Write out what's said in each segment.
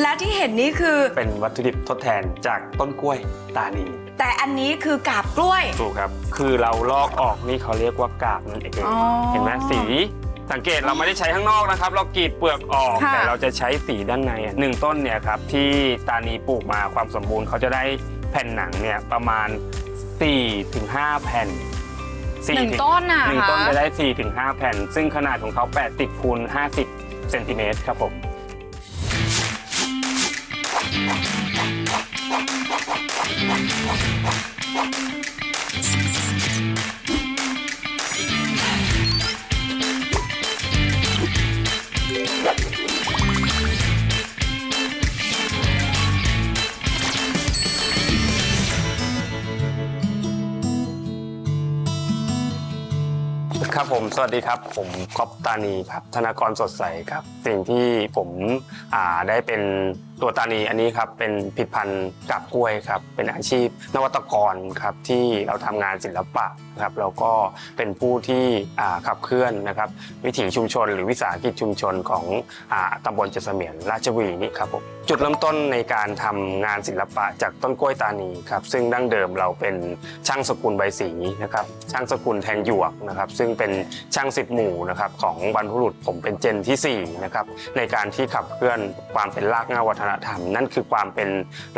และที่เห็นนี้คือ เป็นวัตถุดิบทดแทนจากต้นกล้วยตานี แต่อันนี้คือกาบกล้วย ถูกครับ คือเราลอกออกนี่เขาเรียกว่ากาบนั่นเอง อ๋อเห็นไหมสีสังเกตเราไม่ได้ใช้ข้างนอกนะครับ เรากรีดเปลือกออก ค่ะ แต่เราจะใช้สีด้านในอะหนึ่งต้นเนี่ยครับที่ตานีปลูกมาความสมบูรณ์เขาจะได้แผ่นหนังเนี่ยประมาณ4-5แผ่น4หนึ่งต้นน่ะหนึ่งคะต้นจะได้4-5แผ่น ซึ่งขนาดของเขา 80คูณ50 เซนติเมตรครับผม you. ครับผมสวัสดีครับ ผมก๊อฟตานีครับธนากรสดใสครับ สิ่งที่ผมอ่าได้เป็นตัวตานีอันนี้ครับเป็นผลิดพันธุ์กับกล้วยครับเป็นอาชีพนวัตกรครับที่เราทำงานศิลปะ ครับแล้วก็เป็นผู้ที่ขับเคลื่อนนะครับวิถีชุมชน หรือวิสาหกิจชุมชนของอตำบลเจดเมียนราชบุรีนี่ครับผมจุดเริ่มต้นในการทำงานศิลปะจากต้นกล้วยตานีครับซึ่งดั้งเดิมเราเป็นช่างสกุลใบสีนะครับช่างสกุลแทงหยวกนะครับซึ่งเป็นช่างสิบหมู่นะครับของบรรพบุรุษผมเป็นเจนที่สี่นะครับในการที่ขับเคลื่อนความเป็นรากเหง้าวัฒนธรรม นั่นคือความเป็น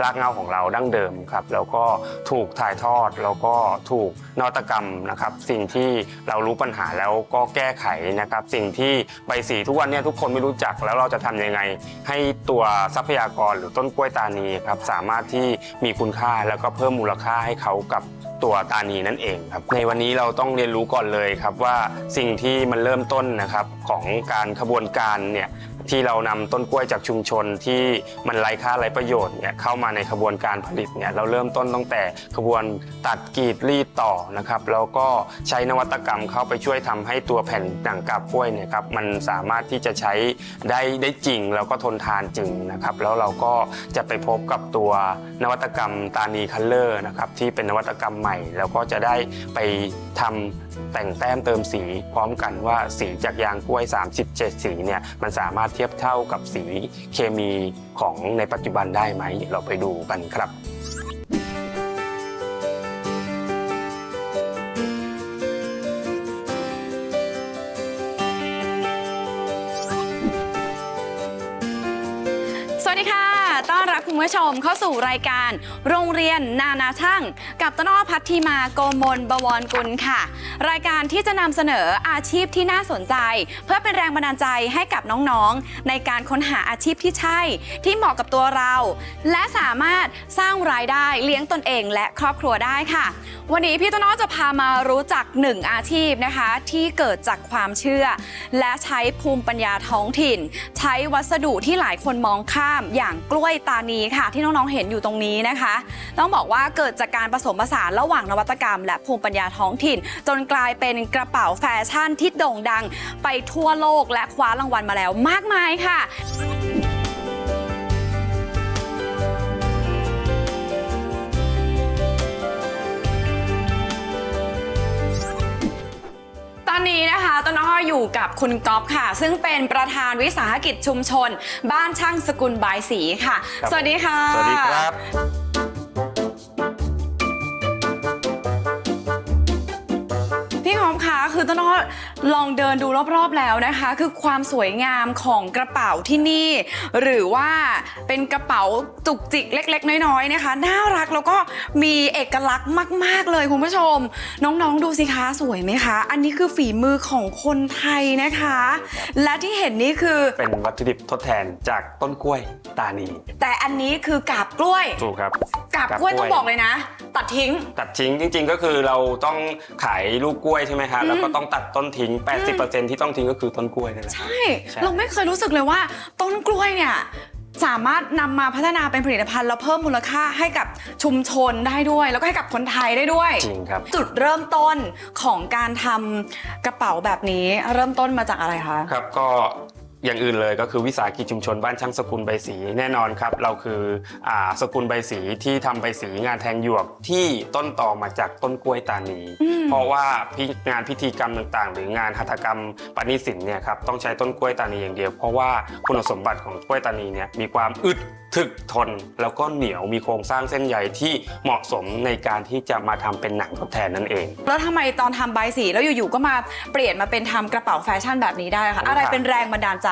รากเหง้าของเราดั้งเดิมครับแล้วก็ถูกถ่ายทอดแล้วก็ถูกนวัตกรรมนะครับสิ่งที่เรารู้ปัญหาแล้วก็แก้ไขนะครับสิ่งที่ใบสีทุกวันเนี้ทุกคนไม่รู้จักแล้วเราจะทำยังไง ให้ตัวทรัพยากรหรือต้นกล้วยตานีครับสามารถที่มีคุณค่าแล้วก็เพิ่มมูลค่าให้เขากับตัวตานีนั่นเองครับในวันนี้เราต้องเรียนรู้ก่อนเลยครับว่าสิ่งที่มันเริ่มต้นนะครับของการขบวนการเนี่ย ที่เรานำต้นกล้วยจากชุมชนที่มันไร้ค่าไร้ประโยชน์เนี่ยเข้ามาในขบวนการผลิตเนี่ยเราเริ่มต้นตั้งแต่ขบวนตัดกรีดรีดต่อนะครับแล้วก็ใช้นวัตกรรมเข้าไปช่วยทำให้ตัวแผ่นหนังกาบกล้วยเนี่ยครับมันสามารถที่จะใช้ได้ได้จริงแล้วก็ทนทานจริงนะครับแล้วเราก็จะไปพบกับตัวนวัตกรรมตานีคัลเลอร์นะครับที่เป็นนวัตกรรมใหม่ แล้วก็จะได้ไปทำ แต่งแต้มเติมสีพร้อมกันว่าสีจากยางกล้วย 37 สีเนี่ยมันสามารถเทียบเท่ากับสีเคมีของในปัจจุบันได้ไหม เราไปดูกันครับ คุณผู้ชมเข้าสู่รายการโรงเรียนนานาช่าง กับต้นอ้อพัทธิมาโกมลบวรกุลค่ะ รายการที่จะนำเสนออาชีพที่น่าสนใจ เพื่อเป็นแรงบันดาลใจให้กับน้องๆ ในการค้นหาอาชีพที่ใช่ ที่เหมาะกับตัวเรา และสามารถสร้างรายได้เลี้ยงตนเองและครอบครัวได้ค่ะ วันนี้พี่ต้นอ้อจะพามารู้จักหนึ่งอาชีพนะคะ ที่เกิดจากความเชื่อ และใช้ภูมิปัญญาท้องถิ่น ใช้วัสดุที่หลายคนมองข้ามอย่างกล้วยตานีค่ะ ที่น้องๆเห็นอยู่ตรงนี้นะคะ ต้องบอกว่าเกิดจากการผสมผสานระหว่างนวัตกรรม และภูมิปัญญาท้องถิ่น จนกลายเป็นกระเป๋าแฟชั่นที่โด่งดัง ไปทั่วโลกและคว้ารางวัลมาแล้วมากมายค่ะ กับคุณก๊อฟค่ะ ซึ่งเป็นประธานวิสาหกิจชุมชน บ้านช่างสกุลบายสีค่ะครับสวัสดีค่ะ สวัสดีครับ ลองเดินดูรอบๆแล้วนะคะ คือความสวยงามของกระเป๋าที่นี่ หรือว่าเป็นกระเป๋าจุกจิกเล็ก ๆ น้อยๆนะคะ น่ารักแล้วก็มีเอกลักษณ์มาก ๆเลยคุณผู้ชม น้องๆดูสิคะสวยไหมคะ อันนี้คือฝีมือของคนไทยนะคะ และที่เห็นนี่คือเป็นวัตถุดิบทดแทนจากต้นกล้วยตานี แต่อันนี้คือกาบกล้วยถูกครับ กาบกล้วยต้องบอกเลยนะ ตัดทิ้ง ตัดทิ้งจริง ๆ ก็คือเราต้องขายลูกกล้วยใช่ไหมฮะแล้วก็ต้องตัดต้นทิ้ง80%ที่ต้องทิ้งก็คือต้นกล้วยนั่นแหละ ใช่ ใช่ เราไม่เคยรู้สึกเลยว่าต้นกล้วยเนี่ย สามารถนำมาพัฒนาเป็นผลิตภัณฑ์แล้วเพิ่มมูลค่าให้กับชุมชนได้ด้วย แล้วก็ให้กับคนไทยได้ด้วย จริงครับ จุดเริ่มต้นของการทำกระเป๋าแบบนี้ เริ่มต้นมาจากอะไรคะ ครับก็ อย่างอื่นเลยก็คือวิสาหกิจชุมชนบ้านช่างสกุลใบสีแน่นอนครับ เราคืออ่าสกุลใบสีที่ทำใบสีงานแทงหยวกที่ต้นตอมาจากต้นกล้วยตานีอืมเพราะว่าพิงานพิธีกรรมต่างๆ หรืองานหัตถกรรมปณิสินเนี่ยครับต้องใช้ต้นกล้วยตานีอย่างเดียว เพราะว่าคุณสมบัติของกล้วยตานีเนี่ยมีความอึดถึกทนแล้วก็เหนียวมีโครงสร้างเส้นใยที่เหมาะสมในการที่จะมาทำเป็นหนังทดแทนนั่นเอง แล้วทำไมตอนทำใบสีแล้วอยู่ๆก็มาเปลี่ยนมาเป็นทำกระเป๋าแฟชั่นแบบนี้ได้คะอะไรเป็นแรงบันดาลใจ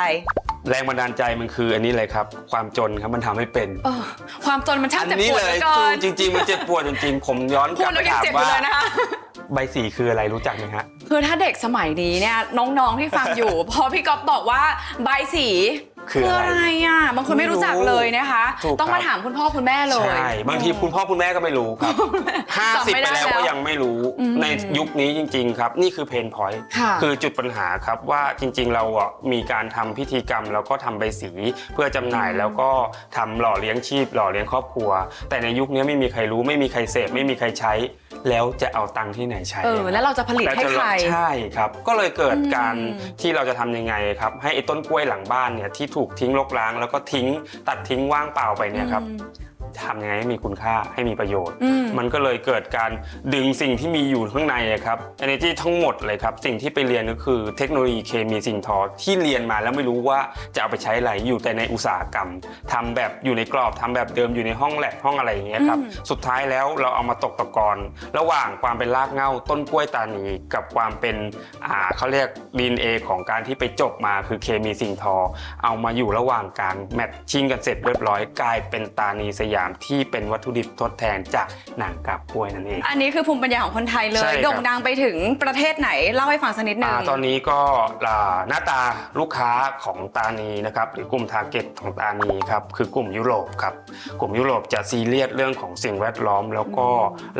แรงบันดาลใจมันคืออันนี้เลยครับ ความจนครับมันทำให้เป็น เออความจนมันช่างอัเจ็บนี้ปวดเลเหลือเกินจริงๆมันเจ็บปวดจริงๆผมย้อนกพูลัดบไปแล้วยังถามเจ็บอยู่ว่าเลยนะคะ ใบสีคืออะไรรู้จักไหมฮะ คือถ้าเด็กสมัยนี้เนี่ยน้องๆที่ฟังอยู่ พอพี่ก๊อฟบอกว่าใบสี คืออะไรอะไรอะบางคนไม่รู้จักเลยนะคะ ถูกต้องมาครับถามคุณพ่อคุณแม่เลย ใช่บางทีคุณพ่อคุณแม่ก็ไม่รู้ครับจำ50ไม่ไปได้แล้วแล้วก็ยังไม่รู้อืมในยุคนี้จริง ๆ ครับ นี่คือเพนพอยต์ค่ะคือจุดปัญหาครับว่าจริง ๆ เราอะมีการทำพิธีกรรม แล้วก็ทำใบสีเพื่อจำหน่ายแล้วก็ทำหล่อเลี้ยงชีพ หล่อเลี้ยงครอบครัว แต่ในยุคนี้ไม่มีใครรู้ไม่มีใครเสพไม่มีใครใช้ แล้วจะเอาตังค์ที่ไหนใช้เออแล้วเราจะผลิตให้ใครใช่ครับ ก็เลยเกิดการอืมที่เราจะทำยังไงครับ ให้ไอ้ต้นกล้วยหลังบ้านเนี่ยที่ถูกทิ้งรกร้าง แล้วก็ทิ้งตัดทิ้งว่างเปล่าไปเนี่ยครับ ทำยังไงให้มีคุณค่าให้มีประโยชน์ อืม มันก็เลยเกิดการดึงสิ่งที่มีอยู่ข้างในอะครับ energy ทั้งหมดเลยครับ สิ่งที่ไปเรียนก็คือเทคโนโลยีเคมีสิ่งทอที่เรียนมาแล้วไม่รู้ว่าจะเอาไปใช้อะไรอยู่แต่ในอุตสาหกรรมทำแบบอยู่ในกรอบทำแบบเดิมอยู่ในห้องแลบห้องอะไรอย่างเงี้ยครับ อืม สุดท้ายแล้วเราเอามาตกตะกอนระหว่างความเป็นรากเหง้าต้นกล้วยตานีกับความเป็นอ่าเขาเรียกดีเอของการที่ไปจบมาคือเคมีสิ่งทอ เอามาอยู่ระหว่างกลางแมทชิ่งกันเสร็จเรียบร้อยกลายเป็นตานีสยามที่เป็นวัตถุดิบทดแทนจากหนังกาบกล้วยนั่นเอง อันนี้คือภูมิปัญญาของคนไทยเลใช่ยครับ โด่งดังไปถึงประเทศไหนเล่าให้ฟังสักนิดหนึ่งอ่าตอนนี้ก็อ่าหน้าตาลูกค้าของตานีนะครับหรือกลุ่มทาร์เก็ตของตานีครับคือกลุ่มยุโรปครับกลุ่มยุโรปจะซีเรียสเรื่องของสิ่งแวดล้อม แล้วก็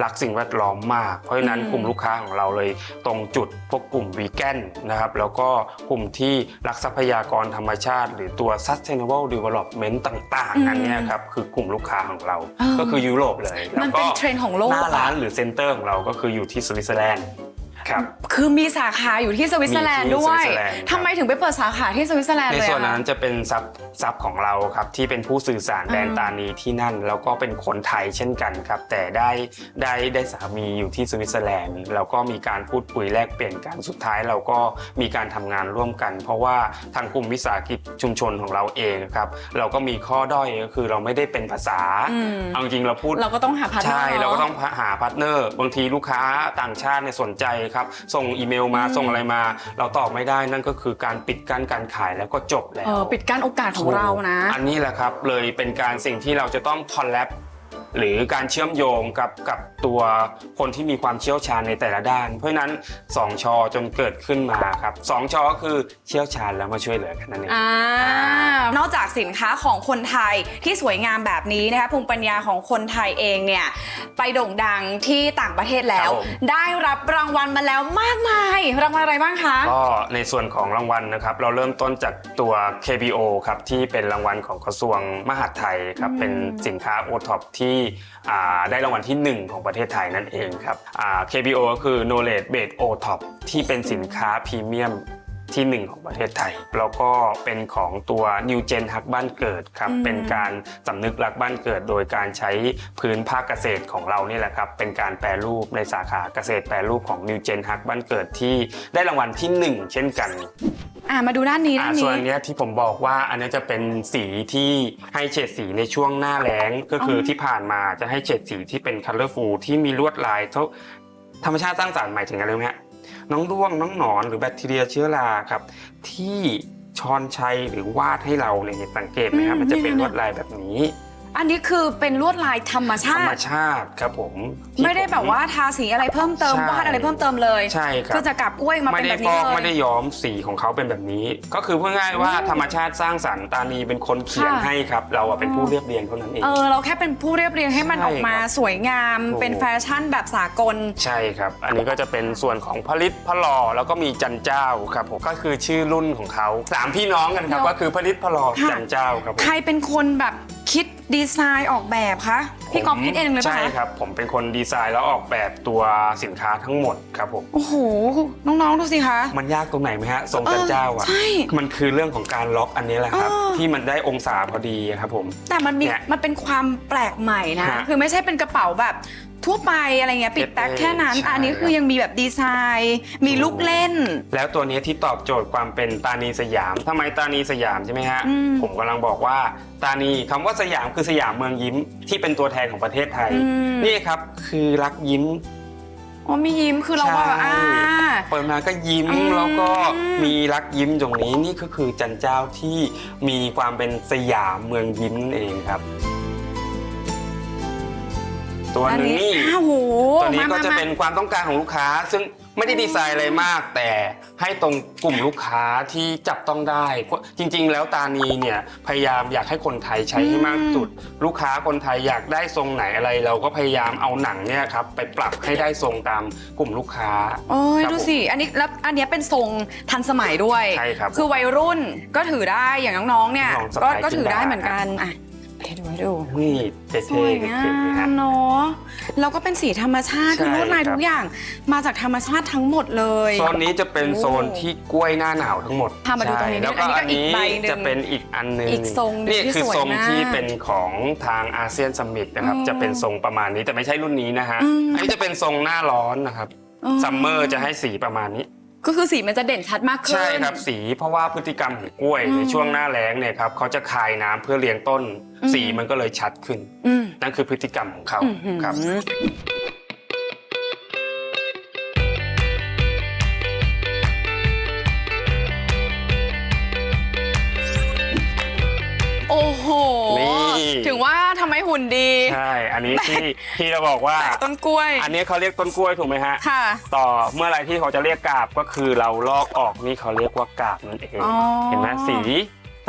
รักสิ่งแวดล้อมมาก เพราะฉะนั้นอืม กลุ่มลูกค้าของเราเลยตรงจุดพวกกลุ่มวีแกนนะครับแล้วก็กลุ่มที่รักทรัพยากรธรรมชาติ หรือตัว sustainable development ต่างอืมๆอันเนี้ยครับคือกลุ่มลูกค้าของเราเออก็คือยุโรปเลยมันแล้วก็เป็นเทรนด์ของโลก หน้าร้านอะหรือเซ็นเตอร์ของเราก็คืออยู่ที่สวิตเซอร์แลนด์ ครับ คือมีสาขาอยู่ที่สวิตเซอร์แลนด์มีที่ด้วยสวิตเซอร์แลนด์ครับ ทำไมถึงไปเปิดสาขาที่สวิตเซอร์แลนด์ในเลยส่วนอะนั้นคะ จะเป็นซับซับของเราครับที่เป็นผู้สื่อสารแดนอ่า ตานีที่นั่น แล้วก็เป็นคนไทยเช่นกันครับ แต่ได้ได้ได้สามีอยู่ที่สวิตเซอร์แลนด์แล้วก็มีการพูดคุยแลกเปลี่ยนกันสุดท้ายเราก็มีการทำงานร่วมกัน เพราะว่าทางกลุ่มวิสาหกิจชุมชนของเราเองครับ เราก็มีข้อด้อยก็คือเราไม่ได้เป็นภาษาอืมเอาจริงๆเราพูด เราก็ต้องหาพาร์ทเนอใช่ร์เราก็ต้องหาพาร์ทเนอร์ บางทีลูกค้าต่างชาติเนี่ยสนใจครับ ส่งอีเมลมาอืมส่งอะไรมา เราตอบไม่ได้นั่นก็คือการปิดกั้นการขายแล้วก็จบแล้ว เออปิดกั้นโอกาสของเรานะ อันนี้แหละครับเลยเป็นการสิ่งที่เราจะต้องคอลแลบ หรือการเชื่อมโยงกับกับตัวคนที่มีความเชี่ยวชาญในแต่ละด้าน เพราะฉะนั้น 2 ชอจนเกิดขึ้นมาครับสองชอก็คือเชี่ยวชาญแล้วมาช่วยเหลือกันนั่นเอง อ่านอกจากสินค้าของคนไทยที่สวยงามแบบนี้นะคะภูมิปัญญาของคนไทยเองเนี่ยไปโด่งดังที่ต่างประเทศแล้ว ครับผม ได้รับรางวัลมาแล้วมากมาย รางวัลอะไรบ้างคะ ก็ในส่วนของรางวัลนะครับ เราเริ่มต้นจากตัว KBO ครับที่เป็นรางวัลของกระทรวงมหาดไทยครับอืมเป็นสินค้า o t o p ที่อ่ได้รางวัลที่ 1 ของประเทศไทยนั่นเองครับ KBO ก็คือ Knowledge Base o t o p ที่เป็นสินค้าพรีเมียม ที่ 1 ของประเทศไทย แล้วก็เป็นของตัว New Gen ฮักบ้านเกิดครับอืมเป็นการสำนึกรักบ้านเกิด โดยการใช้พื้นภาคเกษตรของเรานี่แหละครับ เป็นการแปรรูปในสาขาเกษตรแปรรูปของ New Gen ฮักบ้านเกิดที่ได้รางวัลที่หนึ่งเช่นกันอ่ามาดูด้านนี้อ่าด้านส่วนนี้อันเนี้ยที่ผมบอกว่าอันเนี้ยจะเป็นสีที่ให้เฉดสีในช่วงหน้าแล้งก็คือออที่ผ่านมาจะให้เฉดสีที่เป็น colorful ที่มีลวดลายเท่าธรรมชาติสร้างสรรค์หมายถึงอะไรรู้ไหมฮะ น้องด้วงน้องหนอนหรือแบคทีเรียเชื้อราครับ ที่ชอนชัยหรือวาดให้เราเนี่ยสังเกตไหมครับมันจะเป็นลวดลายแบบนี้ อันนี้คือเป็นลวดลายธรรมธชารรมติ ชาติครับผมที่ไม่ได้ผแบบว่าทาสีอะไรเพิ่มเติมใช่วาดอะไรเพิ่มเติมเลยใช่ครับ คือจะกลับกล้วยมาไม่เป็นได้แบบฟนี้อกเลยไม่ได้ย้อมสีของเขาเป็นแบบนี้ ก็คือพูดง่ายๆว่าธรรมชาติสร้างสรรค์ตานีเป็นคนเขียนค่ะ ให้ครับ เราอะเป็นผู้เรียบเรียงเท่านั้นเอง เออเราแค่เป็นผู้เรียบเรียงให้มันใช่ออกมาครับสวยงาม ถูก เป็นแฟชั่นแบบสากล ใช่ครับ อันนี้ก็จะเป็นส่วนของผลิตพะลอแล้วก็มีจันเจ้าครับผมก็คือชื่อรุ่นของเขาสามพี่น้องกันครับ เนอะ ก็คือผลิตพะลอค่ะจันเจ้าครับผม ใครเป็นคนแบบคิด ดีไซน์ออกแบบคะพี่ก๊อฟคิดเองเลยปะใช่คะครับผมเป็นคนดีไซน์แล้วออกแบบตัวสินค้าทั้งหมดครับผม โอ้โห น้องๆ ดูสิคะ มันยากตรงไหนไหมฮะทรงจันเจ้าอะใช่มันคือเรื่องของการล็อกอันนี้แหละครับ เออ ที่มันได้องศาพอดีครับผม แต่มันมีเนี่ยมันเป็นความแปลกใหม่นะ ฮะคือไม่ใช่เป็นกระเป๋าแบบทั่วไปอะไรเงี้ยปิดแบ็คแค่นั้นใช่อันนี้คือยังมีแบบดีไซน์ มีลูกเล่น แล้วตัวนี้ที่ตอบโจทย์ความเป็นตานีสยามทำไมตานีสยามใช่ไหมฮะ อืม ผมกำลังบอกว่า ตานีคำว่าสยามคือสยามเมืองยิ้มที่เป็นตัวแทนของประเทศไทย อืม นี่ครับคือรักยิ้ม อ๋อมียิ้มคือเราว่าใช่ อ่า เปิดมาก็ยิ้มอืม แล้วก็มีรักยิ้มตรงนี้นี่ก็คือจันเจ้าที่มีความเป็นสยามเมืองยิ้มนั่นเองครับ ตัวอันหนึงนี้นี่ อ้าวโหตัวนี้มาก็มาจะมา เป็นความต้องการของลูกค้า ซึ่ง ไม่ได้ดีไซน์อะไรมาก แต่ให้ตรงกลุ่มลูกค้าที่จับต้องได้ จริง ๆ แล้วตานีเนี่ยพยายามอยากให้คนไทยใช้ให้มากที่สุด ลูกค้าคนไทยอยากได้ทรงไหนอะไร เราก็พยายามเอาหนังเนี่ยครับไปปรับให้ได้ทรงตามกลุ่มลูกค้าโอ้ยครับดูสิอันนี้แล้วอันเนี้ยเป็นทรงทันสมัยด้วยใช่ครับคือวัยรุ่นก็ถือได้อย่างน้องๆเนี่ยน้องสะก็พ้ายก็ถือได้กินได้ เหมือนกันอะ ให้ดูให้ดูนี่เท่สวยๆงาเก๋ๆนะฮะ มเนาะแล้วก็เป็นสีธรรมชาติใช่คือลวดลายครับ ทุกอย่างมาจากธรรมชาติทั้งหมดเลย โซนนี้จะเป็นโซนที่กล้วยหน้าหนาวทั้งหมดพามาดูตรงนี้ใช่แล้วอัก็นนี้ก็อันอีกนี้ใบหนึ่งจะเป็นอีกอันหนึงอีกทรงหนึ่งนี่ที่คือสวยทรงมากที่เป็นของทางอาเซียนสมิตนะครับ อืมจะเป็นทรงประมาณนี้แต่ไม่ใช่รุ่นนี้นะฮะ อืม อันนี้จะเป็นทรงหน้าร้อนนะครับอ๋อซัมเมอร์จะให้สีประมาณนี้ ก็คือสีมันจะเด่นชัดมากขึ้น ใช่ครับสีเพราะว่าพฤติกรรมของกล้วยอืมในช่วงหน้าแล้งเนี่ยครับเขาจะคายน้ำเพื่อเลี้ยงต้น อืม สีมันก็เลยชัดขึ้น อืมนั่นคือพฤติกรรมของเขาอื้อหือครับโอ้โห นี่ ถึงว่าทำไม หุ่นดี ใช่ อันนี้ที่ที่เราบอกว่า ต้นกล้วย อันนี้เขาเรียกต้นกล้วยถูกไหมฮะ ค่ะ ต่อเมื่อไรที่เขาจะเรียกกาบก็คือเราลอกออกนี่เขาเรียกว่ากาบนั่นเองอ๋อเห็นไหมสี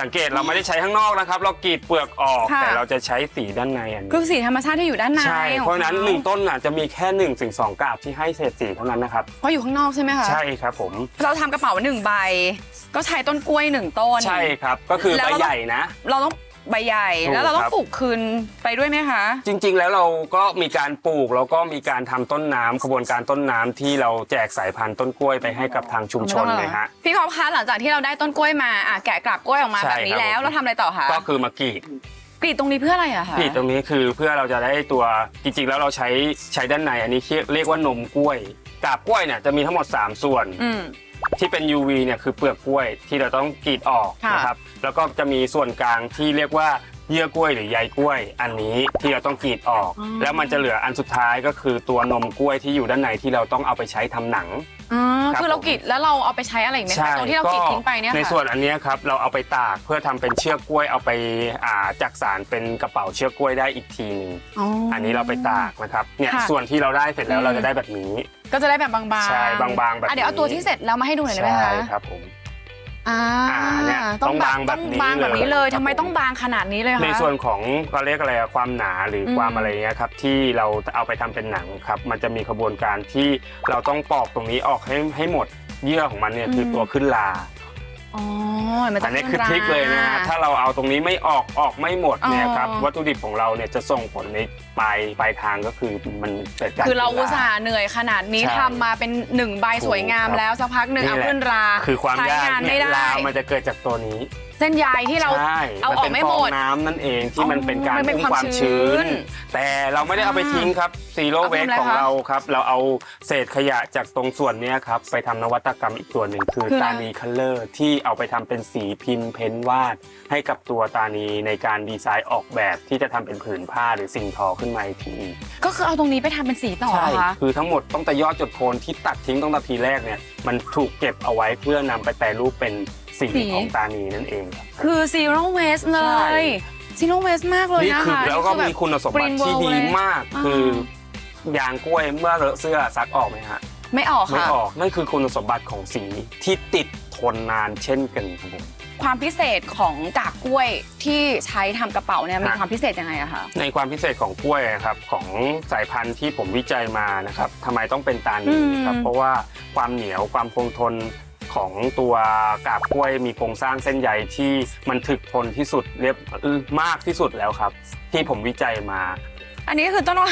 สังเกตเราไม่ได้ใช้ข้างนอกนะครับ เรากรีดเปลือกออกค่ะแต่เราจะใช้สีด้านในอันนี้คือสีธรรมชาติที่อยู่ด้านในใช่ของเพราะฉะนั้นขหนึ่งต้นน่ะจะมีแค่1นถึงสกาบที่ให้เศษสีเท่านั้นนะครับเพราะอยู่ข้างนอกใช่ไหมคะใช่ครับผมเราทำกระเป๋าหนึ่งใบ ก็ใช้ต้นกล้วยหนึ่งต้นใช่ครับก็คือแล้วใบเราใหญ่นะ เราต้อง ใบใหญ่ ถูกแล้วเราต้อครังบปลูกคืนไปด้วยไหมคะ จริง ๆ แล้วเราก็มีการปลูกแล้วก็มีการทำต้นน้ำขบวนการต้นน้ำที่เราแจกสายพันธุ์ต้นกล้วยไปให้กับทางชุมชนเลยฮะ พี่กอล์ฟคะหลังจากที่เราได้ต้นกล้วยมาอะแกะกลับกล้วยออกมาใช่แบบนี้ครับ แล้วเราทำอะไรต่อคะก็คือมากรีดกรีดตรงนี้เพื่ออะไรอะคะกรีดตรงนี้คือเพื่อเราจะได้ตัวจริงๆ แล้วเราใช้ใช้ด้านในอันนี้เรียกว่านมกล้วย กาบกล้วยเนี่ยจะมีทั้งหมด 3 ส่วน อืม ที่เป็น UV เนี่ยคือเปลือกกล้วยที่เราต้องกรีดออกค่ะ นะครับ แล้วก็จะมีส่วนกลางที่เรียกว่าเยื่อกล้วยหรือใยกล้วย อันนี้ที่เราต้องกรีดออก แล้วมันจะเหลืออันสุดท้ายก็คือตัวนมกล้วยที่อยู่ด้านในที่เราต้องเอาไปใช้ทำหนัง อ๋อครับคือเราผมกรีดแล้วเราเอาไปใช้อะไรอีกไหมคะตรงที่เรากรีดทิ้งไปเนี่ยในค่ะส่วนอันเนี้ยครับเราเอาไปตากเพื่อทำเป็นเชือกกล้วยเอาไปอ่าจักสารเป็นกระเป๋าเชือกกล้วยได้อีกทีหนึงอ๋ออัอันนี้เราไปตากนะครับเนี่ยค่ะส่วนที่เราได้เสร็จแล้วอืม เราจะได้แบบนี้ ก็จะได้แบบบางๆใช่บางๆแบบอะเดี๋ยวเอาตัวที่เสร็จแล้วมาให้ดูหน่อยได้ไหมคะใช่ครับผม อ่าอ่าเนี่ยต้องบางแบบนี้ต้องบางแบบนี้เลยเลยครับทำไมผมต้องบางขนาดนี้เลยคะในส่วนของเขาเรียกอะไรอะความหนาหรืออมความอะไรเงี้ยครับที่เราเอาไปทำเป็นหนังครับ มันจะมีขบวนการที่เราต้องปอกตรงนี้ออกให้ให้หมดเยื่อของมันเนี่ยคือตัวขึ้นลา อ๋อมันจะอันนี้คือขึ้ทริคเลยนะฮะถ้าเราเอาตรงนี้ไม่ออกออกไม่หมดเนี่ยครับอ๋อวัตถุดิบของเราเนี่ยจะส่งผลในปลายปลายทางก็คือมันเกิดการคือเราขึ้นอุตส่าห์เหนื่อยขนาดนี้ใช่ทำมาเป็นหนึ่งใบสวยงามถูกครับแล้วสักพักหนึ่งนี่เอาแหละขึ้นราคือความใช้ยากงานเนี่ไม่ยได้ลามันจะเกิดจากตัวนี้ เส้นใยที่เราใช่เอาออกนไม่ป็นหมดฟงน้ำนั่นเองที่อ๋อมันเป็นการมันเป็นอุ้มความความชื้ชื้น น แต่เราไม่ได้เอาไปทิ้งครับซีโร่เอาเวไปสทำอะไรของคะเราครับ เราเอาเศษขยะจากตรงส่วนเนี้ยครับ ไปทำนวัตกรรมอีกตัวหนึ่งคือคืออะไร ตานีคัลเลอร์ที่เอาไปทำเป็นสีพิมพ์เพ้นท์วาด ให้กับตัวตานีในการดีไซน์ออกแบบที่จะทำเป็นผืนผ้าหรือสิ่งทอขึ้นมาอีกที ก็คือเอาตรงนี้ไปทำเป็นสีต่อใช่เหรอคะ คือทั้งหมดต้องแต่ยอดจดโคนที่ตัดทิ้งตั้งแต่ทีแรกเนี่ย มันถูกเก็บเอาไว้เพื่อนำไปแปรรูปเป็น สีสีของตานีนั่นเองครับ คือ zero waste เลใช่ย zero waste มากเลยนี่นะคือคะแล้วก็นี่มีอบบคุณสมบัติ green ที่ world ดีเลยมากอ่าคือยางกล้วยเมื่อเลอะเสื้อซักออกไหมฮะไม่ออกไม่ค่ะ ออกนั่นคือคุณสมบัติของสีที่ติดทนนานเช่นกันครับผม ความพิเศษของกากกล้วยที่ใช้ทำกระเป๋าเนี่ยมีฮะความพิเศษยังไงอะคะในความพิเศษของกล้วยนะครับของสายพันธุ์ที่ผมวิจัยมานะครับทำไมต้องเป็นตานีอืมครับเพราะว่าความเหนียวความคงทน ขของตัวกาบกล้วยมีโครงสร้างเส้นใยที่มันถึกทนที่สุดเรียบมากที่สุดแล้วครับ ที่ผมวิจัยมา อันนี้คือต้นอ้อ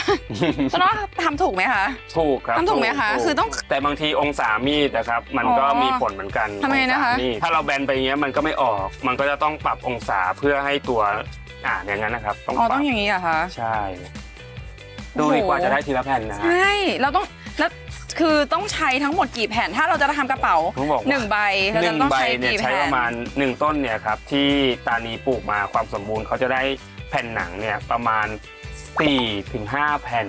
ต้นอ้อทำถูกไหมคะ ถูกครับทำถูกไหมคะ คือต้อง แต่บางทีองศามีดนะครับ มันก็อ๋อมีผลเหมือนกันทำไมนะคะองศามีดถ้าเราแบนไปอย่างเงี้ยมันก็ไม่ออก มันก็จะต้องปรับองศาเพื่อให้ตัวอ่าอย่างนั้นนะครับต้องอ๋อปต้รัอบงอย่างนี้เหรอคะ ใช่ ดูดีกว่าจะได้ทีละแผ่นนะฮะ ใช่ เราต้อง แล้ว คือต้องใช้ทั้งหมดกี่แผ่น ถ้าเราจะทำกระเป๋าต้องบอกว่า หนึ่งใบเราหจะนึ่งต้องใบใช้เนี่ยกี่ใช้แผ่ปนระมาณหนึ่งต้นเนี่ยครับที่ตานีปลูกมาความสมบูรณ์เขาจะได้แผ่นหนังเนี่ยประมาณ4ถึง5แผ่น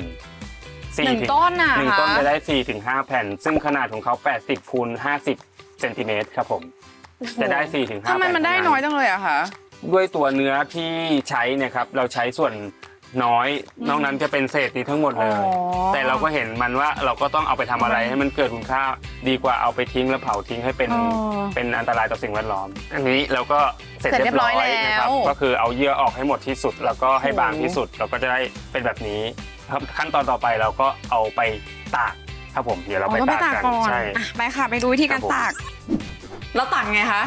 4หนึ่งถึงต้นน่ะหนึ่งคะต้นจะได้4ถึง5แผ่น ซึ่งขนาดของเขา80คูณ50เซนติเมตรครับผมจะได้4ถึง5ทำไมแผ่นมันได้เท่าน้อยจังเลยอะคะ ด้วยตัวเนื้อที่ใช้เนี่ยครับเราใช้ส่วน น้อยอืมนอกนั้นจะเป็นเศษนี้ทั้งหมดเลย อ๋อ แต่เราก็เห็นมันว่าเราก็ต้องเอาไปทำอะไรให้มันเกิดคุณค่าดีกว่าเอาไปทิ้งแล้วเผาทิ้งให้เป็นอ๋อ เป็นอันตรายต่อสิ่งแวดล้อม อันนี้เราก็เสร็จเสร็จเรียบร้อยเรียบร้อยนะครับแล้ว ก็คือเอาเยื่อออกให้หมดที่สุด แล้วก็ให้โอ้โหบางที่สุดเราก็จะได้เป็นแบบนี้ครับขั้นตอนต่อไปเราก็เอาไปตากครับผมเดี๋ยวเราอ๋อไปต้องไปตากตากกันก่อนใช่ อะไปค่ะ ไปดูวิธีการครับผม ตาก แล้วตากไงคะ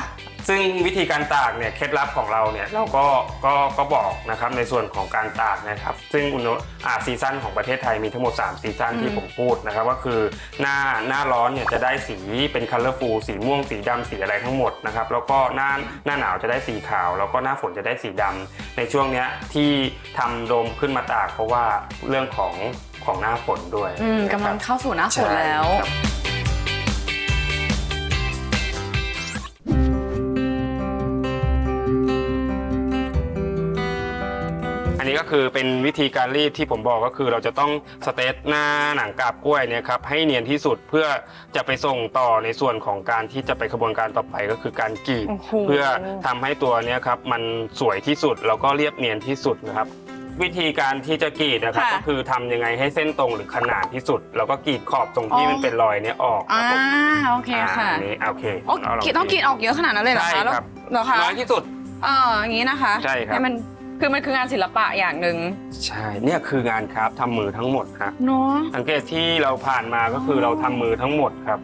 ซึ่งวิธีการตากเนี่ยเคล็ดลับของเราเนี่ยเราก็ก็ก็บอกนะครับในส่วนของการตากนะครับ ซึ่งอุณหอ่าซีซั่นของประเทศไทยมีทั้งหมด3ซีซั่นอืมที่ผมพูดนะครับก็คือหน้าหน้าร้อนเนี่ยจะได้สีเป็นคัลเลอร์ฟูสีม่วงสีดำสีอะไรทั้งหมดนะครับแล้วก็หน้าหน้าหนาวจะได้สีขาว แล้วก็หน้าฝนจะได้สีดำในช่วงเนี้ยที่ทำโดมขึ้นมาตากเพราะว่าเรื่องของของหน้าฝนด้วยอืมนะคกำลัรับงเข้าสู่หน้าฝนใช่แล้วครับ คือเป็นวิธีการรีดที่ผมบอกก็คือ เราจะต้องสเตตหน้าหนังกาบกล้วยเนี่ยครับให้เนียนที่สุดเพื่อจะไปส่งต่อในส่วนของการที่จะไปขบวนการต่อไปก็คือการกรีดโอ้โห เพื่อทำให้ตัวเนี้ยครับมันสวยที่สุดแล้วก็เรียบเนียนที่สุดนะครับ วิธีการที่จะกรีดนะครับค่ะก็คือทำยังไงให้เส้นตรงหรือขนานที่สุด แล้วก็กรีดขอบตรงที่อ๋อ มันเป็นรอยเนี้ยออกคอ่ารับผมโอเคค่ะอ่าอันนี้โอเคโอ้เราลกรีดต้องกรีดออกเยอะขนาดนั้นเลยเหรอใช่คะแล้วครับเหรอคะน้อยที่สุด เอออย่างนี้นะคะใช่ครับ ให้มัน คือมันคืองานศิลปะอย่างหนึ่งใช่เนี่ยคืองานครับทำมือทั้งหมดครับเนาะสังเกตที่เราผ่านมาก็คือเราทำมือทั้งหมดครับ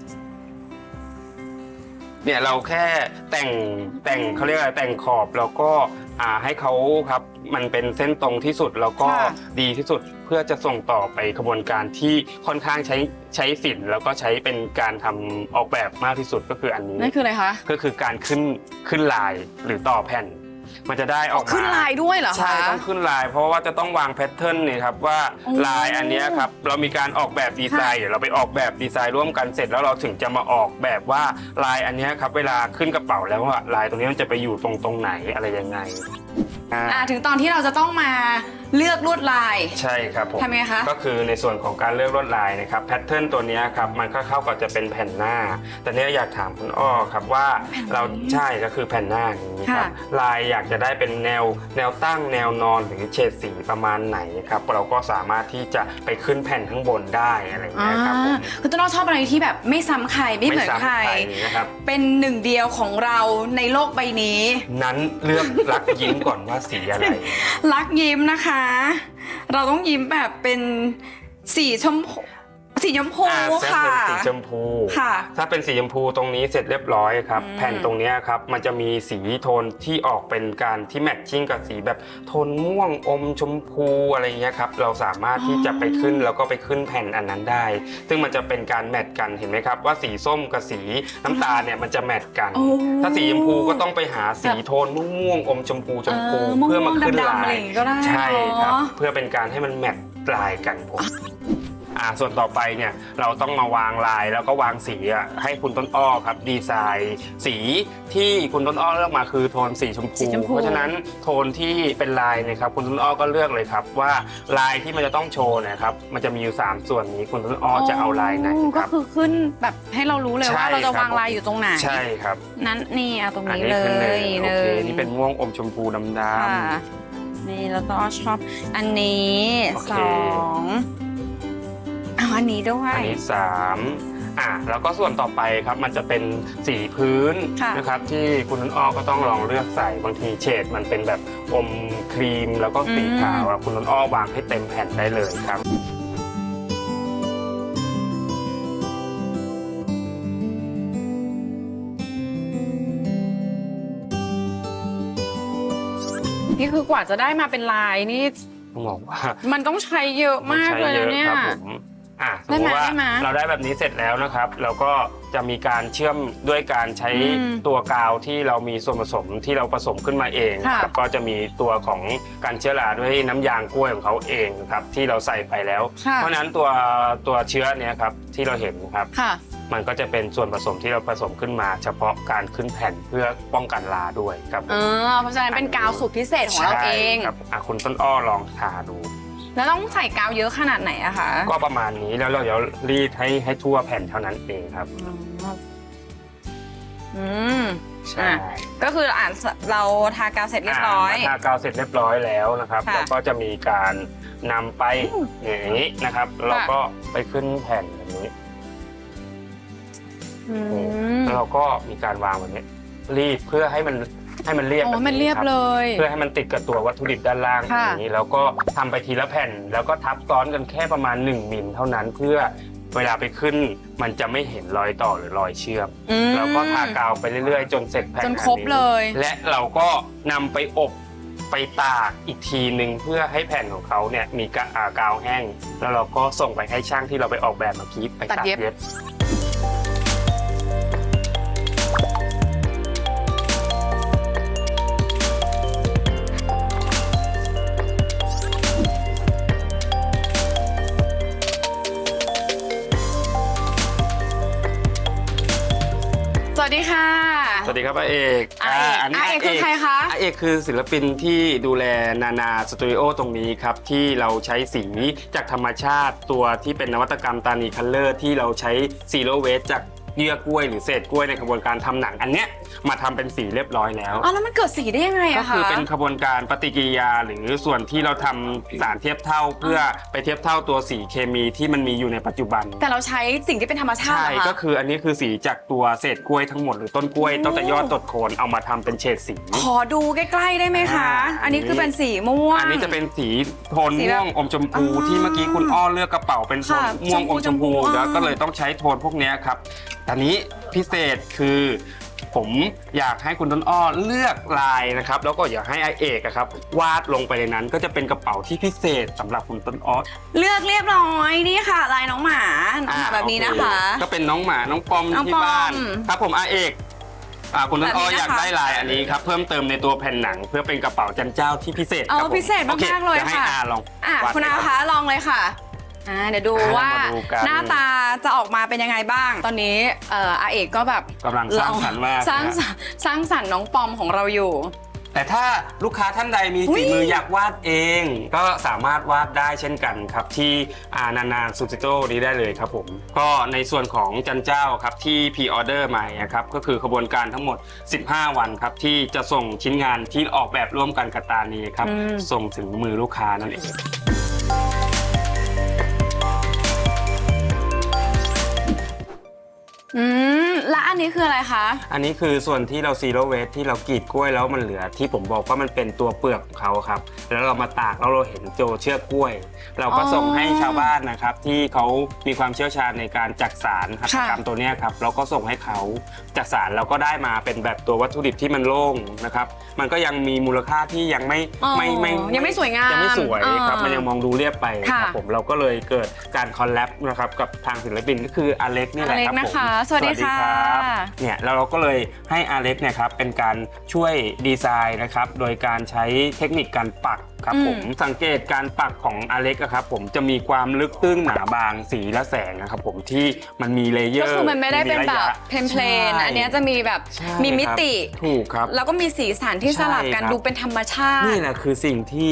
เนี่ยเราแค่แต่งแต่งเขาเรียกอะไรแต่งขอบแล้วก็อ่าให้เขาครับ มันเป็นเส้นตรงที่สุดแล้วก็ดีที่สุดเพื่อจะส่งต่อไปขบวนการที่ค่อนข้างใช้ใช้สินแล้วก็ใช้เป็นการทำออกแบบมากที่สุดก็คืออันนี้ นั่นคืออะไรคะ ก็คือการขึ้นขึ้นลายหรือต่อแผ่น มันจะได้ออกมาขึ้นลายด้วยเหรอคะ ใช่ต้องขึ้นลาย เพราะว่าจะต้องวางแพทเทิร์นเนี่ยครับว่าโอ้ลายอันเนี้ยครับเรามีการออกแบบดีไซน์เดี๋ยวเราไปออกแบบดีไซน์ร่วมกันเสร็จแล้วเราถึงจะมาออกแบบว่าลายอันเนี้ยครับเวลาขึ้นกระเป๋าแล้วว่าลายตรงนี้มันจะไปอยู่ตรงตรงไหนอะไรยังไงอ่า อ่าถึงตอนที่เราจะต้องมา เลือกลวดลาย ใช่ครับผมทำไงคะก็คือในส่วนของการเลือกลวดลายนะครับแพทเทิร์นตัวเนี้ยครับมันก็เข้ากับจะเป็นแผ่นหน้า แต่เนี้ยอยากถามคุณอ้อครับว่าเราใช่ก็คือแผ่นหน้าอย่างนี้ครับค่ะลายอยากจะได้เป็นแนวแนวตั้งแนวนอนหรือเฉดสีประมาณไหนครับเราก็สามารถที่จะไปขึ้นแผ่นข้างบนได้อะไรอย่างอ่าเงี้ยครับผมคือต้นอ้อชอบอะไรที่แบบไม่ซ้ำใครไม่เหมือนซ้ำใครนะครับเป็นหนึ่งเดียวของเราในโลกใบนี้ นั้นเลือกรักยิ้มก่อนว่าสีอะไรรักยิ้มนะคะเราต้องยิ้มแบบเป็นสีชมพู สีชมพูอ่าเส้นค่ะ เป็นสีชมพู ค่ะ ถ้าเป็นสีชมพูตรงนี้เสร็จเรียบร้อยครับ อืม แผ่นตรงเนี้ยครับ มันจะมีสีโทนที่ออกเป็นการที่แมทชิ่งกับสีแบบโทนม่วงอมชมพูอะไรเงี้ยครับ เราสามารถที่จะไปขึ้นแล้วก็ไปขึ้นแผ่นอันนั้นได้ ซึ่งมันจะเป็นการแมทกันเห็นไหมครับ ว่าสีส้มกับสีน้ำตาลเนี่ยมันจะแมทกัน โอ้ถ้าสีชมพูก็ต้องไปหาสีโทนม่วงๆอมชมพูชมพูเออม่วงๆเพื่อมาขึ้นดำๆลาอะไรย อย่างงี้ก็ได้ใช่ครับ เนอะ เพื่อเป็นการให้มันแมทลายกันผม อ่าส่วนต่อไปเนี่ยเราต้องมาวางลายแล้วก็วางสีอะให้คุณต้นอ้อครับดีไซน์สีที่คุณต้นอ้อเลือกมาคือโทนสีชมสีพูชมพู เพราะฉะนั้นโทนที่เป็นลายเนะครับคุณต้นอ้อก็เลือกเลยครับ ว่าลายที่มันจะต้องโชว์เนะครับมันจะมีอยู่3ส่วนนี้คุณต้นอ้อจะเอาลายไหนคก็รับ คือขึ้นแบบให้เรารู้เลยใช่ว่าเราจะครับ วางลายอยู่ตรงไหนใช่ครับนั้นนี่เอาตรงอันนี้นี้เลคือหนึ่ยงหโอนึ่เคงนี่เป็นม่วงอมชมพูดำค่ะๆนี่แล้วก็ชอบอันนี้โอเค สอง อันนี้ด้วย อันนี้สามอะแล้วก็ส่วนต่อไปครับมันจะเป็นสีพื้นะนะครับที่คุณนุ่นอ้อก็ต้องลองเลือกใส่บางทีเฉดมันเป็นแบบอมครีมแล้วก็สีขาวคุณนุ่นอ้อวางให้เต็มแผ่นได้เลยครับ นี่คือกว่าจะได้มาเป็นลายนี่มันต้องใช้เยอะมากเลยเนี่ยครับผม อะสได้มมไหมติว่าได้ไหมเราได้แบบนี้เสร็จแล้วนะครับ เราก็จะมีการเชื่อมด้วยการใช้อืมตัวกาวที่เรามีส่วนผสมที่เราผสมขึ้นมาเองค่ะ ครับก็จะมีตัวของการเชื้อราด้วยน้ำยางกล้วยของเขาเองครับที่เราใส่ไปแล้ว ค่ะเพราะฉะนั้นตัวตัวเชื้อเนี่ยครับที่เราเห็นครับ ค่ะ มันก็จะเป็นส่วนผสมที่เราผสมขึ้นมา เฉพาะการขึ้นแผ่นเพื่อป้องกันราด้วยครับเออเพราะฉะนั้นเป็นกาวสูตรพิเศษของเราเอง ใช่ครับอะคุณต้นอ้อลองทาดู แล้วต้องใส่กาวเยอะขนาดไหนอะคะก็ประมาณนี้แล้วเราเดี๋ยวรีดให้ให้ทั่วแผ่นเท่านั้นเองครับ อืมใช่อะก็คืออ่านเราทากาวเสร็จเรียบร้อยาทากาวเสร็จเรียบร้อยแล้วนะครับค่ะเราก็จะมีการนำไปอย่างนี้นะครับ เราก็ไปขึ้นแผ่นแบบนี้อืมแล้วเราก็มีการวางแบบนี้รีดเพื่อให้มัน ให้มันเรียบโอ้แบบมันเรียบคเลบยเพื่อให้มันติดกับตัววัตถุดิบด้านล่างค่ะ อย่างนี้แล้วก็ทำไปทีละแผ่น แล้วก็ทับซ้อนกันแค่ประมาณ 1มิลเท่านั้น เพื่อเวลาไปขึ้น มันจะไม่เห็นรอยต่อหรือรอยเชื่อม อืม แล้วก็ทากาวไปเรื่อยๆ จนเสร็จแผ่นจนครบอันี้เลย และเราก็นำไปอบไปตากอีกทีหนึ่งเพื่อให้แผ่นของเขาเนี่ยมีกะอ่ากาวแห้ง แล้วเราก็ส่งไปให้ช่างที่เราไปออกแบบเมื่อกี้ไปตัตัดดเย็บ เย็บ ค่ะ สวัสดีครับอาเอกอาเอกนนี้อาเอกคือใครคะอาเอกคือศิลปินที่ดูแลนานาสตูดิโอตรงนี้ครับ ที่เราใช้สีจากธรรมชาติตัวที่เป็นนวัตกรรมตานีคัลเลอร์ที่เราใช้ซีโรเวสจากเยื่อกล้วยหรือเศษกล้วยในกระบวนการทำหนังอันเนี้ยมาทำเป็นสีเรียบร้อยแล้ว อ๋อแล้วมันเกิดสีได้ยังไงก็อะคะ คือเป็นขบวนการปฏิกิริยาหรือส่วนที่เราทำสารเทียบเท่าเพื่อไปเทียบเท่าตัวสีเคมีที่มันมีอยู่ในปัจจุบัน แต่เราใช้สิ่งที่เป็นธรรมชาติใช่ เหรอคะก็คืออันนี้คือสีจากตัวเศษกล้วยทั้งหมดหรือต้นกล้วยตั้งแต่ยอดตดโคนเอามาทำเป็นเฉดสี ขอดูใกล้ๆได้ไหมคะ อ่า อันนี้คือเป็นสีม่วง อันนี้จะเป็นสีโทนสีแบบม่วงอมชมพูอ๋อที่เมื่อกี้คุณอ้อเลือกกระเป๋าเป็นโทนค่ะม่วงอมชมพูชมพูแล้วอ่าก็เลยต้องใช้โทนพวกเนี้ยครับอันนี้พิเศษคือ ผมอยากให้คุณต้นอ้อเลือกลายนะครับ แล้วก็อยากให้ไอเอกอะครับวาดลงไปในนั้น ก็จะเป็นกระเป๋าที่พิเศษสำหรับคุณต้นอ้อเลือกเรียบร้อยนี่ค่ะ ลายน้องหมาน้องหมาแบบนี้นะคะ โอเก็เป็นน้องหมาน้องปอมน้องที่ปอมบ้านครับผมอาเอกอ่าคุณต้นอ้อแบบนี้อนะคะยากได้ลายอันนี้ครับเพิ่มเติมในตัวแผ่นหนัง เพื่อเป็นกระเป๋าจันเจ้าที่พิเศษครับเอาผมพิเศษโอคมากๆเลยดี๋วให้ค่ะ อาลองอะวาดคุณอาให้คะลองเลยค่ะ อ่าเดี๋ยวดูอ่าว่ามาดูกัน หน้าตาจะออกมาเป็นยังไงบ้าง ตอนนี้เอ่ออาเอกก็แบบกำลังสร้างสรรค์มากสร้างนะสรรค์สร้างสรรค์น้องปอมของเราอยู่ แต่ถ้าลูกค้าท่านใดมีอุ๊ยฝีมืออยากวาดเอง ก็สามารถวาดได้เช่นกันครับ ที่อานานาซูซิโตนี้ได้เลยครับผม ก็ในส่วนของจันเจ้าครับที่พ r ออเดอร์ใหม่นะครับก็คือขบวนการทั้งหมด 15 วันครับ ที่จะส่งชิ้นงานที่ออกแบบร่วมกันกับตานีครับ อืม ส่งถึงมือลูกค้านั่นเอง อืมและอันนี้คืออะไรคะ อันนี้คือส่วนที่เราซีโรเวสที่เรากรีดกล้วยแล้วมันเหลือ ที่ผมบอกว่ามันเป็นตัวเปลือกของเขาครับ แล้วเรามาตากแล้วเราเห็นโจเชือกกล้วย เราก็อ๋อส่งให้ชาวบ้านนะครับ ที่เขามีความเชี่ยวชาญในการจักสารหัตถกรรมตัวเนี้ยครับเราก็ส่งให้เขาจักสารแล้วก็ได้มาเป็นแบบตัววัตถุดิบที่มันโล่งนะครับมันก็ยังมีมูลค่าที่ยังไม่อ๋อไม่ไม่ยังไม่สวยงามยังไม่สวยครับอ่ามัมันยังมองดูเรียบไปคค่ะ รับผมเราก็เลยเกิดการคอลแลบนะครับกับทางศิลปินก็คืออเล็กนี่แหละอเล็กครับผมนะคะสวัสดีค่ะรับเนี่ยแล้วเราก็เลยให้อาเล็กเนี่ยครับเป็นการช่วยดีไซน์นะครับโดยการใช้เทคนิคการปักครับอืมผมสังเกตการปักของอาเล็กอะครับผมจะมีความลึกตื้นหนาบางสีและแสงนะครับผมที่มันมีเลเยอก็ร์คือมันไม่ได้เป็นแบบระยะเพลนเพลนใช่อันเนี้ยจะมีแบบใช่มีมิติครับถูกครับแล้วก็มีสีสันที่ใช่สลับกันครับดูเป็นธรรมชาตินี่แหละคือสิ่งที่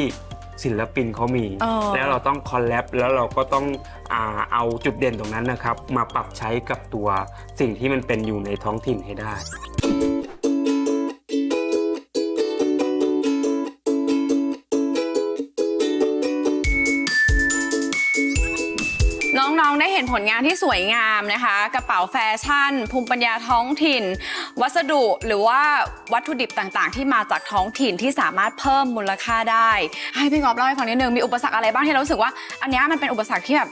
ศิลปินเขามี เออ แล้วเราต้องคอลแลบแล้วเราก็ต้องอาเอาจุดเด่นตรงนั้นนะครับ มาปรับใช้กับตัวสิ่งที่มันเป็นอยู่ในท้องถิ่นให้ได้ ได้เห็นผลงานที่สวยงามนะคะ กระเป๋าแฟชั่น ภูมิปัญญาท้องถิ่น วัสดุหรือว่าวัตถุดิบต่างๆ ที่มาจากท้องถิ่นที่สามารถเพิ่มมูลค่าได้ ให้พี่งอบเล่าให้ฟังนิดนึงมีอุปสรรคอะไรบ้างที่เรารู้สึกว่า อันนี้มันเป็นอุปสรรคที่แบบ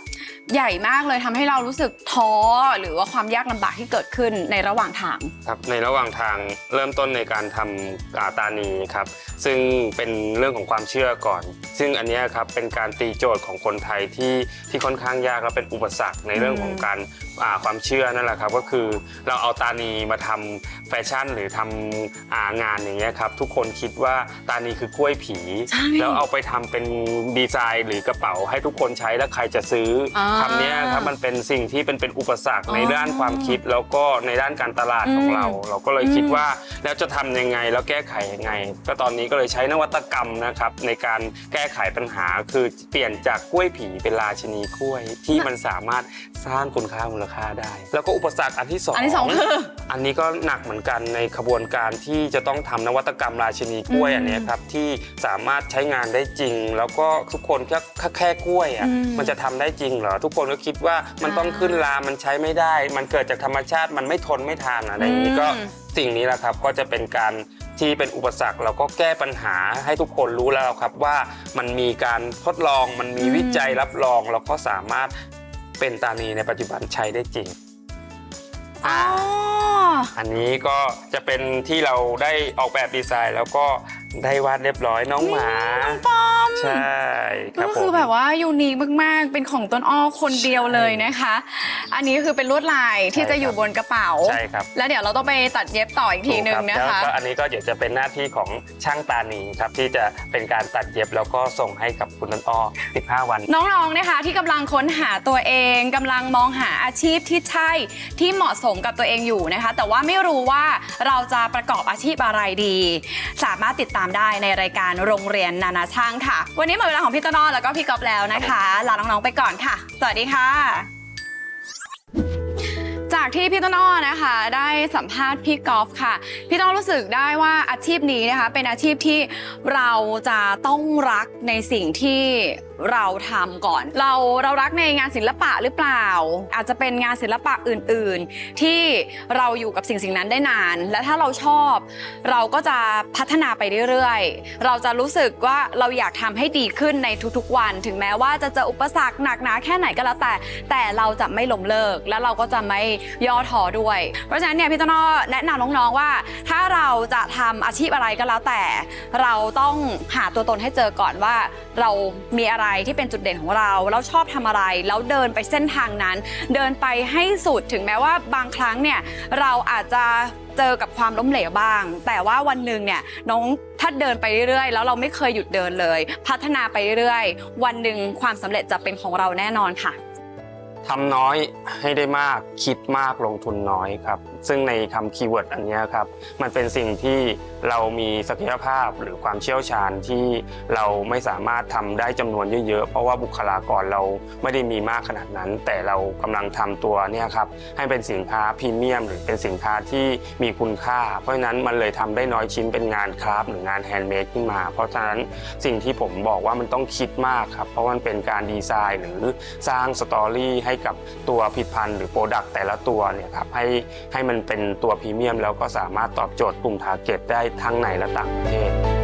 ใหญ่มากเลยทำให้เรารู้สึกท้อหรือว่าความยากลำบากที่เกิดขึ้นในระหว่างทาง ครับในระหว่างทางเริ่มต้นในการทำอ่าตานีครับ ซึ่งเป็นเรื่องของความเชื่อก่อน ซึ่งอันเนี้ยครับเป็นการตีโจทย์ของคนไทยที่ที่ค่อนข้างยากและเป็นอุปสรรคในเรื่องของการ อ่าความเชื่อนั่นแหละครับก็คือเราเอาตานีมาทำแฟชั่นหรือทำอ่างานอย่างเงี้ยครับทุกคนคิดว่าตานีคือกล้วยผี ใช่แล้วเอาไปทำเป็นดีไซน์หรือกระเป๋าให้ทุกคนใช้แล้วใครจะซื้ออาคำเนี้ยครับมันเป็นสิ่งที่เป็นเป็นอุปสรรคในอ๋อด้านความคิดแล้วก็ในด้านการตลาดของเราเราก็เลยคิดว่าแล้วจะทำยังไงแล้วแก้ไขยังไง ก็ตอนนี้ก็เลยใช้นวัตกรรมนะครับในการแก้ไขปัญหาคือเปลี่ยนจากกล้วยผีเป็นราชินีกล้วยที่มันสามารถสร้างคุณค่ามูลค่าได้ แล้วก็อุปสรรคอันที่สองอันที่สองคืออันนี้ก็หนักเหมือนกันในขบวนการที่จะต้องทำนวัตกรรมราชินีกล้วยอืมอันเนี้ยครับที่สามารถใช้งานได้จริง แล้วก็ทุกคนแค่แค่แค่กล้วยอะอืมมันจะทำได้จริงเหรอทุกคนก็คิดว่ามันต้องอ่าขึ้นรามันใช้ไม่ได้ มันเกิดจากธรรมชาติมันไม่ทนไม่ทานอะไรอย่างนี้อืมก็สิ่งนี้แหละครับก็จะเป็นการที่เป็นอุปสรรคเราก็แก้ปัญหาให้ทุกคนรู้แล้วครับว่ามันมีการทดลองมันมีวิจัยรับรองแล้วก็สามารถ เป็นตานีในปัจจุบันใช้ได้จริง อ๋อ อันนี้ก็จะเป็นที่เราได้ออกแบบดีไซน์ แล้วก็ได้วาดเรียบร้อยน้องหมาปอม ใช่ครับก็ผคือมแบบว่ายูนิคมากๆ เป็นของต้นอ้อคนเดียวเลยนะคะ อันนี้คือเป็นลวดลายที่ใช่จะอยู่ครับบนกระเป๋า ใช่ครับ แล้วเดี๋ยวเราต้องไปตัดเย็บต่ออีกทีนึงถูกนะรับคะแล้วก็อันนี้ก็เดี๋ยวจะเป็นหน้าที่ของช่างตานีครับ ที่จะเป็นการตัดเย็บแล้วก็ส่งให้กับคุณต้นอ้อ 15 วัน น้องๆ นะคะที่กำลังค้นหาตัวเองกำลังมองหาอาชีพที่ใช่ที่เหมาะสมกับตัวเองอยู่นะคะ แต่ว่าไม่รู้ว่าเราจะประกอบอาชีพอะไรดี สามารถติดตามได้ในรายการโรงเรียนนานาช่างค่ะวันนี้หมดเวลาของพี่ต้นอ้อแล้วก็พี่ก๊อฟแล้วนะคะ ลาน้องๆไปก่อนค่ะ สวัสดีค่ะ จากที่พี่ต้นอ้อนะคะ ได้สัมภาษณ์พี่กอล์ฟค่ะ พี่ต้นอ้อรู้สึกได้ว่าอาชีพนี้นะคะ เป็นอาชีพที่เราจะต้องรักในสิ่งที่เราทำก่อน เราเรารักในงานศิลปะหรือเปล่า อาจจะเป็นงานศิลปะอื่น ๆ ที่เราอยู่กับสิ่งสิ่งนั้นได้นาน และถ้าเราชอบ เราก็จะพัฒนาไปเรื่อย ๆ เราจะรู้สึกว่าเราอยากทำให้ดีขึ้นในทุกๆวัน ถึงแม้ว่าจะเจออุปสรรคหนักหนาแค่ไหนก็แล้วแต่ แต่เราจะไม่ล้มเลิก และเราก็จะไม่ย่อท้อด้วย เพราะฉะนั้นเนี่ยพี่ต้นอ้อแนะนำน้องๆว่า ถ้าเราจะทำอาชีพอะไรก็แล้วแต่ เราต้องหาตัวตนให้เจอก่อนว่า เรามีอะไรที่เป็นจุดเด่นของเรา เราชอบทำอะไร แล้วเดินไปเส้นทางนั้น เดินไปให้สุดถึงแม้ว่าบางครั้งเนี่ยเราอาจจะเจอกับความล้มเหลวบ้าง แต่ว่าวันหนึ่งเนี่ยน้องถ้าเดินไปเรื่อยๆ แล้วเราไม่เคยหยุดเดินเลย พัฒนาไปเรื่อยๆ วันหนึ่งความสำเร็จจะเป็นของเราแน่นอนค่ะ ทำน้อยให้ได้มากคิดมากลงทุนน้อยครับ ซึ่งในคำคีย์เวิร์ดอันนี้ครับ มันเป็นสิ่งที่เรามีศักยภาพหรือความเชี่ยวชาญที่เราไม่สามารถทำได้จำนวนเยอะๆ เพราะว่าบุคลากรเราไม่ได้มีมากขนาดนั้น แต่เรากำลังทำตัวเนี่ยครับให้เป็นสินค้าพรีเมียม หรือเป็นสินค้าที่มีคุณค่า เพราะฉะนั้นมันเลยทำได้น้อยชิ้นเป็นงานคราฟหรืองานแฮนด์เมดขึ้นมา เพราะฉะนั้นสิ่งที่ผมบอกว่ามันต้องคิดมากครับเพราะมันเป็นการดีไซน์หรือสร้างสตอรี่ให้กับตัวผลิตภัณฑ์หรือโปรดักต์แต่ละตัวเนี่ยครับให้ให้มันเป็นตัวพรีเมียมแล้วก็สามารถตอบโจทย์กลุ่มทาร์เก็ตได้ทั้งในและต่างประเทศ